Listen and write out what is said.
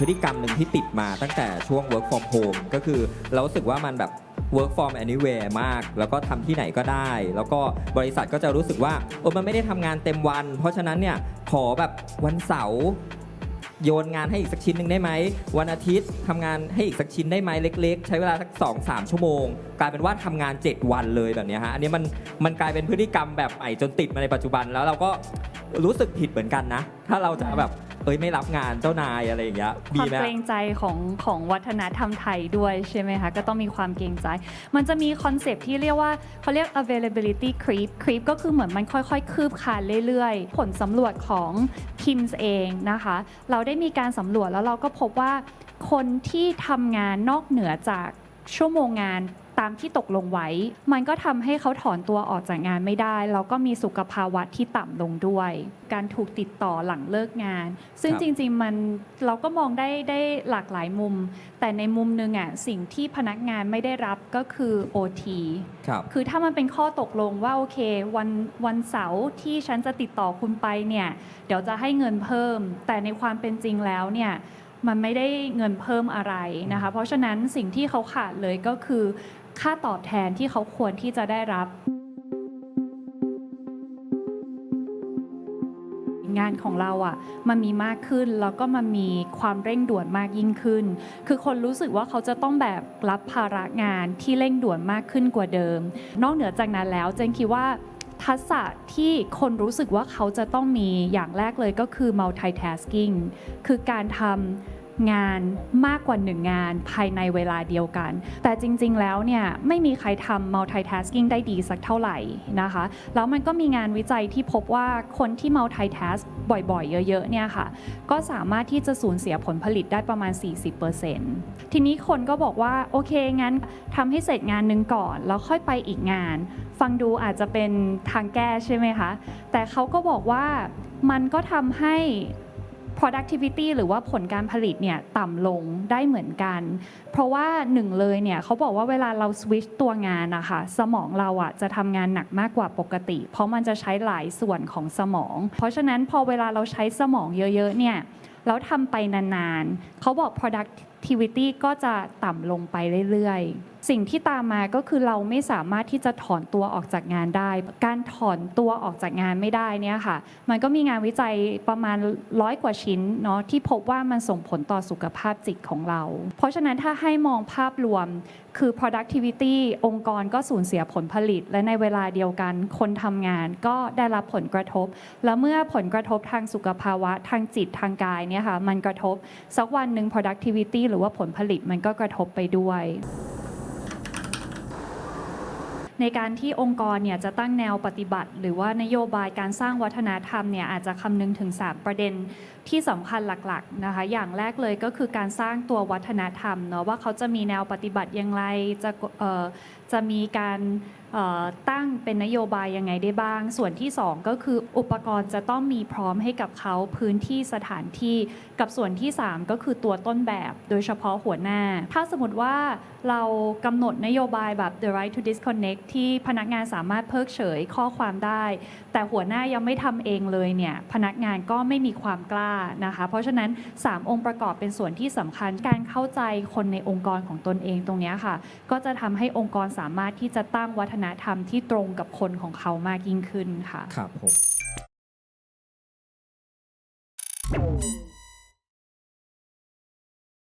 พฤติกรรมหนึ่งที่ติดมาตั้งแต่ช่วง work from home ก็คือเรารู้สึกว่ามันแบบ work from anywhere มาก แล้วก็ทำที่ไหนก็ได้ แล้วก็บริษัทก็จะรู้สึกว่าเออมันไม่ได้ทำงานเต็มวัน เพราะฉะนั้นเนี่ยขอแบบวันเสาร์โยนงานให้อีกสักชิ้นหนึ่งได้ไหม วันอาทิตย์ทำงานให้อีกสักชิ้นได้ไหมเล็ก ๆ ใช้เวลาสัก2อสชั่วโมง กลายเป็นว่าทำงาน 7 วันเลยแบบเนี้ยฮะอันนี้มันมันกลายเป็นพฤติกรรมแบบใหม่จนติดมาในปัจจุบันแล้วเราก็รู้สึกผิดเหมือนกันนะ ถ้าเราจะแบบ เอ้ยไม่รับงานเจ้านายอะไรอย่างเงี้ยคมีวามไหมเกรงใจของของวัฒนธรรมไทยด้วยใช่ไหมคะ ก็ต้องมีความเกรงใจ มันจะมีคอนเซปต์ที่เรียกว่าเขาเรียก availability creep creep ก็คือเหมือนมันค่อยๆ คืบคลานเรื่อยๆ ผลสำรวจของ Kims เองนะคะ เราได้มีการสำรวจแล้วเราก็พบว่าคนที่ทำงานนอกเหนือจากชั่วโมงงาน ตามที่ตกลงไว้ มันก็ทำให้เขาถอนตัวออกจากงานไม่ได้ แล้วก็มีสุขภาวะที่ต่ำลงด้วย การถูกติดต่อหลังเลิกงาน ซึ่งครับจริงๆมันเราก็มองได้ได้หลากหลายมุม แต่ในมุมหนึงอะสิ่งที่พนักงานไม่ได้รับก็คือ OT ครับคือถ้ามันเป็นข้อตกลงว่าโอเควันวันเสาร์ที่ฉันจะติดต่อคุณไปเนี่ย เดี๋ยวจะให้เงินเพิ่ม แต่ในความเป็นจริงแล้วเนี่ย มันไม่ได้เงินเพิ่มอะไรนะคะ เพราะฉะนั้นสิ่งที่เขาขาดเลยก็คือ ค่าตอบแทนที่เขาควรที่จะได้รับ งานของเราอะ่ะมันมีมากขึ้นแล้วก็มันมีความเร่งด่วนมากยิ่งขึ้น คือคนรู้สึกว่าเขาจะต้องแบบรับภาระงานที่เร่งด่วนมากขึ้นกว่าเดิม นอกเหนือจากนั้นแล้วเจนคิดว่า ทักษะที่คนรู้สึกว่าเขาจะต้องมีอย่างแรกเลยก็คือ multitasking คือการทำ งานมากกว่าหนึ่งงานภายในเวลาเดียวกัน แต่จริงๆแล้วเนี่ยไม่มีใครทำ multitasking ได้ดีสักเท่าไหร่นะคะ แล้วมันก็มีงานวิจัยที่พบว่าคนที่ multitask บ่อยๆ เยอะๆเนี่ยค่ะ ก็สามารถที่จะสูญเสียผลผลิตได้ประมาณ 40%ทีนี้คนก็บอกว่า โอเค งั้นทำให้เสร็จงานหนึ่งก่อน แล้วค่อยไปอีกงาน ฟังดูอาจจะเป็นทางแก้ใช่ไหมคะ แต่เขาก็บอกว่ามันก็ทำให้ productivity หรือว่าผลการผลิตเนี่ยต่ำลงได้เหมือนกัน เพราะว่าหนึ่งเลยเนี่ยเขาบอกว่าเวลาเราสวิตชตัวงานนะคะสมองเราอะจะทำงานหนักมากกว่าปกติ เพราะมันจะใช้หลายส่วนของสมอง เพราะฉะนั้นพอเวลาเราใช้สมองเยอะๆเนี่ยแล้วทำไปนานๆเขาบอก productivity ก็จะต่ำลงไปเรื่อยๆ สิ่งที่ตามมาก็คือเราไม่สามารถที่จะถอนตัวออกจากงานได้ การถอนตัวออกจากงานไม่ได้เนี่ยค่ะ มันก็มีงานวิจัยประมาณร้อยกว่าชิ้นเนาะที่พบว่ามันส่งผลต่อสุขภาพจิตของเรา เพราะฉะนั้นถ้าให้มองภาพรวมคือ productivity องค์กรก็สูญเสียผลผลิต และในเวลาเดียวกันคนทำงานก็ได้รับผลกระทบ แล้วเมื่อผลกระทบทางสุขภาวะทางจิตทางกายเนี่ยค่ะมันกระทบสักวันหนึ่ง productivity หรือว่าผลผลิตมันก็กระทบไปด้วย ในการที่องค์กรเนี่ยจะตั้งแนวปฏิบัติ หรือว่านโยบายการสร้างวัฒนธรรมเนี่ยอาจจะคำนึงถึง 3 ประเด็น ที่สำคัญหลักๆนะคะ อย่างแรกเลยก็คือการสร้างตัววัฒนธรรมเนาะว่าเขาจะมีแนวปฏิบัติอย่างไรจะเอ่อจะมีการเอ่อตั้งเป็นนโยบายยังไงได้บ้าง ส่วนที่ 2 ก็คืออุปกรณ์จะต้องมีพร้อมให้กับเขาพื้นที่สถานที่ กับส่วนที่ 3 ก็คือตัวต้นแบบโดยเฉพาะหัวหน้า ถ้าสมมติว่าเรากำหนดนโยบายแบบ the right to disconnect ที่พนักงานสามารถเพิกเฉยข้อความได้ แต่หัวหน้ายังไม่ทำเองเลยเนี่ยพนักงานก็ไม่มีความกล้านะคะ เพราะฉะนั้น 3 องค์ประกอบเป็นส่วนที่สำคัญการเข้าใจคนในองค์กรของตนเองตรงนี้ค่ะ ก็จะทำให้องค์กรสามารถที่จะตั้งวัฒนธรรมที่ตรงกับคนของเขามากยิ่งขึ้นค่ะครับผม